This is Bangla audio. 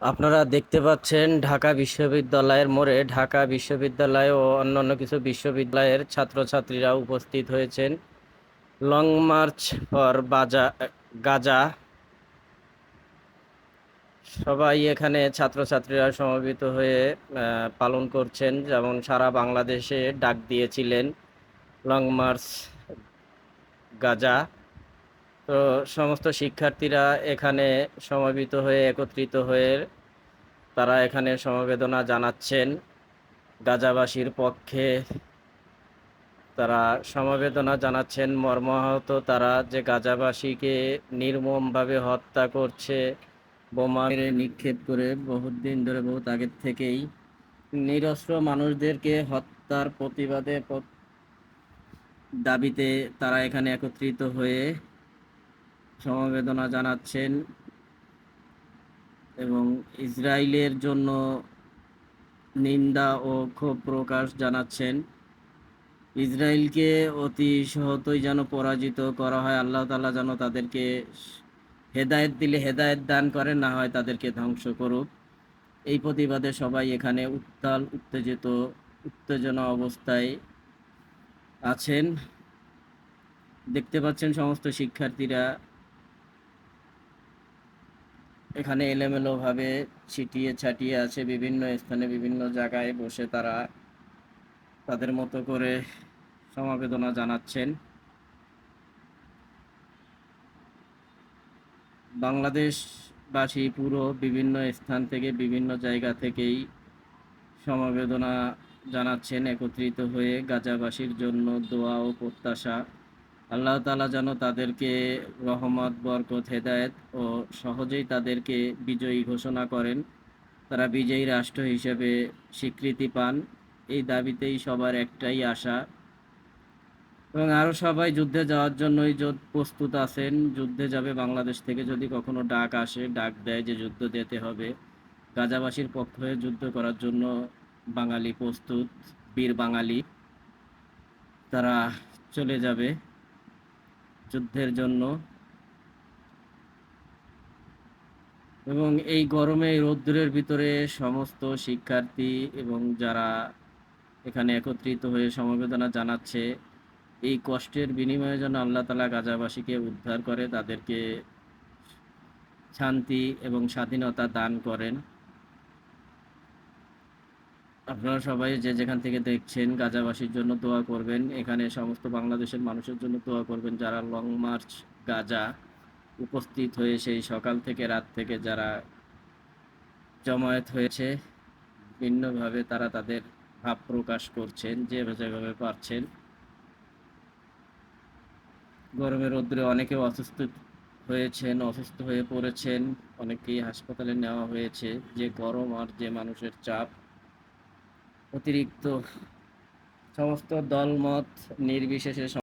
আপনারা দেখতে পাচ্ছেন ঢাকা বিশ্ববিদ্যালয়ের মোড়ে ঢাকা বিশ্ববিদ্যালয় ও অন্যান্য কিছু বিশ্ববিদ্যালয়ের ছাত্রছাত্রীরা উপস্থিত হয়েছেন। লং মার্চ ফর বাজা, গাজা, সবাই এখানে ছাত্রছাত্রীরা সমবেত হয়ে পালন করছেন। যেমন সারা বাংলাদেশে ডাক দিয়েছিলেন, লং মার্চ, গাজা। তো সমস্ত শিক্ষার্থীরা এখানে সমবেত হয়ে, একত্রিত হয়ে তারা এখানে সমবেদনা জানাচ্ছেন। গাজাবাসীর পক্ষে তারা সমবেদনা জানাচ্ছেন। মর্মাহত তারা যে গাজাবাসীকে নির্মমভাবে হত্যা করছে, বোমা নিক্ষেপ করে বহুত দিন ধরে, বহুত আগের থেকেই নিরস্ত্র মানুষদেরকে হত্যার প্রতিবাদে দাবিতে তারা এখানে একত্রিত হয়ে সমবেদনা জানাচ্ছেন এবং ইসরায়েলের জন্য নিন্দা ও ক্ষোভ প্রকাশ জানাচ্ছেন ইসরায়েলকে অতি সহতই যেন পরাজিত করা হয় আল্লাহ তাআলা যেন তাদেরকে হেদায়েত দিলে হেদায়েত দান করেন না হয় তাদেরকে ধ্বংস করুক এই প্রতিবাদে সবাই এখানে উত্তাল উত্তেজিত উত্তেজনা অবস্থায় আছেন দেখতে পাচ্ছেন সমস্ত শিক্ষার্থীরা এখানে এলোমেলোভাবে ছিটিয়ে ছাটিয়ে আছে বিভিন্ন স্থানে, বিভিন্ন জায়গায় বসে তারা তাদের মতো করে সমবেদনা জানাচ্ছেন। বাংলাদেশবাসী পুরো বিভিন্ন স্থান থেকে, বিভিন্ন জায়গা থেকেই সমবেদনা জানাচ্ছেন, একত্রিত হয়ে গাজাবাসীর জন্য দোয়া ও প্রত্যাশা আল্লাহ তালা যেন তাদেরকে রহমত, বরকত, হেদায়েত ও সহজেই তাদেরকে বিজয়ী ঘোষণা করেন। তারা বিজয়ী রাষ্ট্র হিসেবে স্বীকৃতি পান। এই দাবিতেই সবার একটাই আশা। এবং আরও সবাই যুদ্ধে যাওয়ার জন্যই প্রস্তুত আছেন। যুদ্ধে যাবে বাংলাদেশ থেকে যদি কখনো ডাক আসে, ডাক দেয় যে যুদ্ধ যেতে হবে। গাজাবাসীর পক্ষ হয়ে যুদ্ধ করার জন্য বাঙালি প্রস্তুত, বীর বাঙালি। তারা চলে যাবে। যুদ্ধের জন্য। এবং এই গরমে রৌদ্রের ভিতরে সমস্ত শিক্ষার্থী এবং যারা এখানে একত্রিত হয়ে সমবেদনা জানাচ্ছে, এই কষ্টের বিনিময়ে যেন আল্লাহ তালা গাজাবাসীকে উদ্ধার করে, তাদেরকে শান্তি এবং স্বাধীনতা দান করেন। আপনারা সবাই যে যেখান থেকে দেখছেন গাজাবাসীর জন্য দোয়া করবেন। এখানে সমস্ত বাংলাদেশের মানুষের জন্য দোয়া করবেন। যারা লং মার্চ গাজা উপস্থিত হয়ে সেই সকাল থেকে রাত থেকে যারা জমায়েত হয়েছে, ভিন্নভাবে তারা তাদের ভাব প্রকাশ করছেন, যে যেভাবে পারছেন। গরমের রৌদ্রে অনেকে অসুস্থ হয়েছেন, অসুস্থ হয়ে পড়েছেন। অনেকেই হাসপাতালে নেওয়া হয়েছে। যে গরম আর যে মানুষের চাপ অতিরিক্ত সমস্ত দলমত নির্বিশেষে